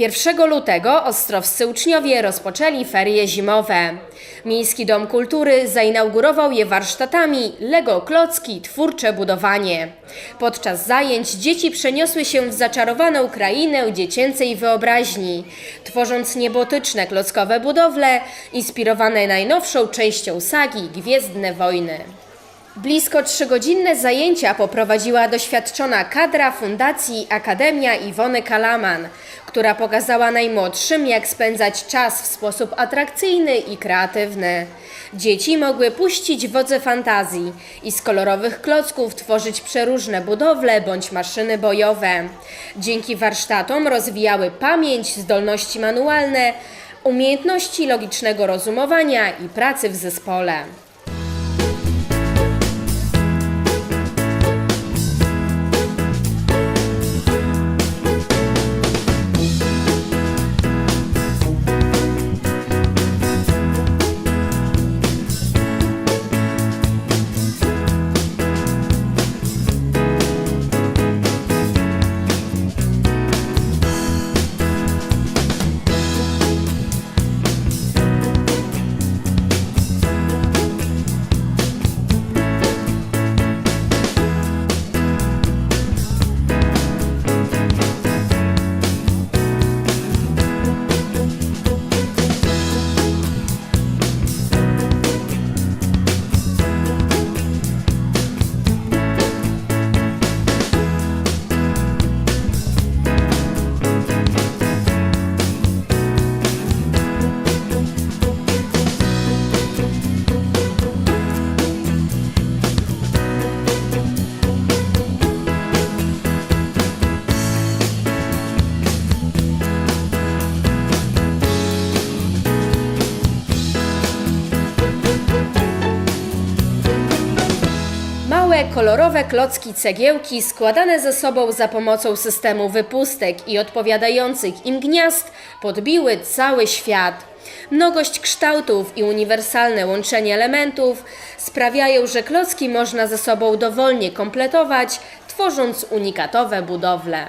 1 lutego ostrowscy uczniowie rozpoczęli ferie zimowe. Miejski Dom Kultury zainaugurował je warsztatami Lego Klocki Twórcze Budowanie. Podczas zajęć dzieci przeniosły się w zaczarowaną krainę dziecięcej wyobraźni, tworząc niebotyczne klockowe budowle inspirowane najnowszą częścią sagi Gwiezdne Wojny. Blisko trzygodzinne zajęcia poprowadziła doświadczona kadra Fundacji Akademia Iwony Kalaman, która pokazała najmłodszym, jak spędzać czas w sposób atrakcyjny i kreatywny. Dzieci mogły puścić wodze fantazji i z kolorowych klocków tworzyć przeróżne budowle bądź maszyny bojowe. Dzięki warsztatom rozwijały pamięć, zdolności manualne, umiejętności logicznego rozumowania i pracy w zespole. Małe, kolorowe klocki cegiełki składane ze sobą za pomocą systemu wypustek i odpowiadających im gniazd podbiły cały świat. Mnogość kształtów i uniwersalne łączenie elementów sprawiają, że klocki można ze sobą dowolnie kompletować, tworząc unikatowe budowle.